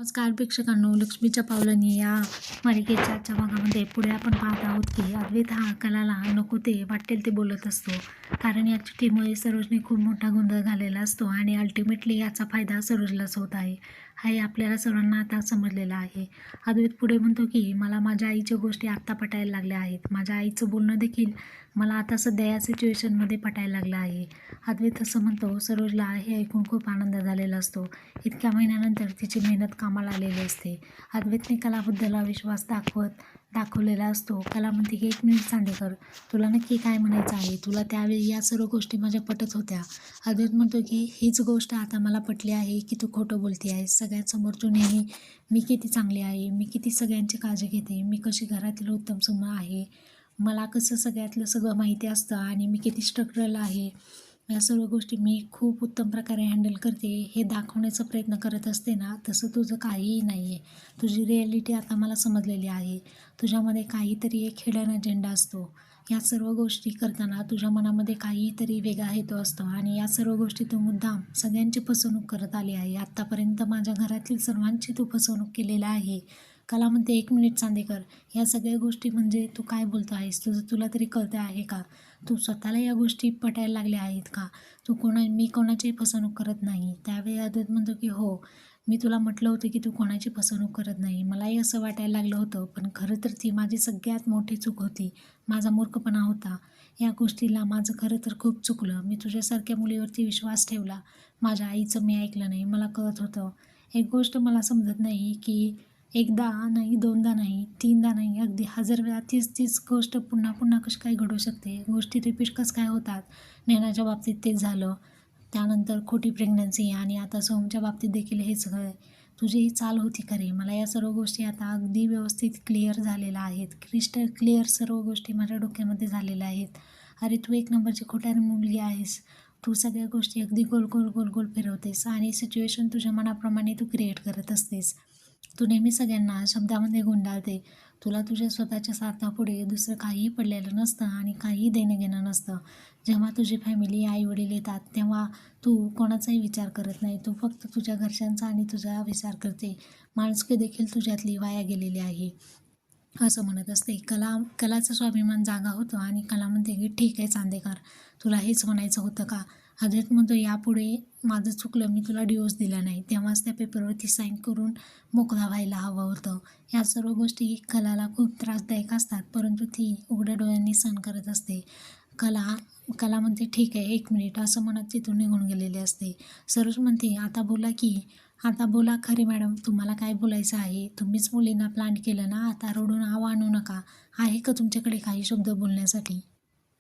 नमस्कार प्रेक्षकांनो लक्ष्मीच्या पावलांनी या मालिकेच्या आजच्या भागामध्ये पुढे आपण पाहत आहोत की अद्वैत हा कलाला नको ते वाटेल ते बोलत असतो. कारण या चिठ्ठीमुळे सरोजने खूप मोठा गोंधळ घालेला असतो आणि अल्टिमेटली याचा फायदा सरोजलाच होत आहे. हे आपल्याला सर्वांना आता समजलेलं आहे. अद्वैत पुढे म्हणतो की मला माझ्या आईच्या गोष्टी आत्ता पटायला लागल्या आहेत. माझ्या आईचं बोलणं देखील मला आता सध्या या सिच्युएशनमध्ये पटायला लागलं आहे. अद्वैत असं म्हणतो. सरोजला हे ऐकून खूप आनंद झालेला असतो. इतक्या महिन्यानंतर तिची मेहनत काम कामाला आलेले असते. अद्वैतने कलाबद्दल अविश्वास दाखवत दाखवलेला असतो. कला म्हणते की एक मिनिट चांदेकर तुला नक्की काय म्हणायचं आहे? तुला त्यावेळी या सर्व गोष्टी माझ्या पटत होत्या. अद्वैत म्हणतो की हीच गोष्ट आता मला पटली आहे की तू खोटं बोलते आहेस. सगळ्यांसमोर तू नेहमी मी किती चांगली आहे? मी किती सगळ्यांची काळजी घेते? मी कशी घरातील उत्तम समूह आहे? मला कसं सगळ्यातलं सगळं माहिती असतं आणि मी किती स्ट्रक्चरल आहे? या सर्व गोष्टी मी खूप उत्तम प्रकारे हँडल करते हे दाखवण्याचा प्रयत्न करत असते ना तसं तुझं काहीही नाही आहे तुझी रिॲलिटी आता मला समजलेली आहे. तुझ्यामध्ये काहीतरी एक हिडन अजेंडा असतो. या सर्व गोष्टी करताना तुझ्या मनामध्ये काहीतरी वेगळा हेतू असतो आणि या सर्व गोष्टी तू मुद्दाम सगळ्यांची फसवणूक करत आली आहे. आत्तापर्यंत माझ्या घरातील सर्वांची तू फसवणूक केलेली आहे. कला म्हणते एक मिनिट चांदेकर या सगळ्या गोष्टी म्हणजे तू काय बोलतो आहेस? तुझं तुला तरी कळतं आहे का? तू स्वतःला या गोष्टी पटायला लागल्या आहेत का? तू कोणा मी कोणाचीही फसवणूक करत नाही. त्यावेळी अद्वैत म्हणतो की हो मी तुला म्हटलं होतं की तू कोणाची फसवणूक करत नाही. मलाही असं वाटायला लागलं होतं पण खरं तर ती माझी सगळ्यात मोठी चूक होती. माझा मूर्खपणा होता. या गोष्टीला माझं खरं तर खूप चुकलं. मी तुझ्यासारख्या मुलीवरती विश्वास ठेवला. माझ्या आईचं मी ऐकलं नाही. मला कळत होतं. एक गोष्ट मला समजत नाही की एकदा नाही दोनदा नाही तीनदा नाही अगदी हजार वेळा तीच तीच गोष्ट पुन्हा पुन्हा कशी काय घडू शकते? गोष्टी रिपीट कसं काय होतात? नेण्याच्या बाबतीत तेच झालं. त्यानंतर खोटी प्रेग्नन्सी आणि आता सोमच्या बाबतीत देखील हेच सगळं तुझी ही चाल होती खरे. मला या सर्व गोष्टी आता अगदी व्यवस्थित क्लिअर झालेल्या आहेत. क्रिस्टल क्लिअर सर्व गोष्टी माझ्या डोक्यामध्ये झालेल्या आहेत. अरे तू एक नंबरची खोट्यारी मुलगी आहेस. तू सगळ्या गोष्टी अगदी गोल गोल गोल गोल फिरवतेस आणि सिच्युएशन तुझ्या मनाप्रमाणे तू क्रिएट करत असतेस. तू नेहमी सगळ्यांना शब्दामध्ये गुंडाळते. तुला तुझ्या स्वतःच्या साधनापुढे दुसरं काहीही पडलेलं नसतं आणि काहीही देणं घेणं नसतं. जेव्हा तुझी फॅमिली आई वडील येतात तेव्हा तू कोणाचाही विचार करत नाही. तू फक्त तुझ्या घरच्यांचा आणि तुझा विचार करते. माणुसकी देखील तुझ्यातली वाया गेलेली आहे. असं म्हणत असते. कला कलाचं स्वाभिमान जागा होतो आणि कला म्हणते की ठीक आहे चांदेकर. तुला हेच म्हणायचं होतं का? हजरत म्हणतो यापुढे माझं चुकलं मी तुला डिवोर्स दिला नाही. तेव्हाच त्या पेपरवरती साईन करून मोकळा व्हायला हवं होतं. या सर्व गोष्टी कलाला खूप त्रासदायक असतात परंतु ती उघड्या डोळ्यांनी सहन करत असते. कला कला म्हणते ठीक आहे एक मिनिट असं म्हणत तिथून निघून गेलेले असते. सरोज म्हणते आता बोला की आता बोला खरे मॅडम तुम्हाला काय बोलायचं आहे? तुम्हीच मुलींना प्लॅन केलं ना? आता रडून आव आणू नका. आहे का तुमच्याकडे काही शब्द बोलण्यासाठी?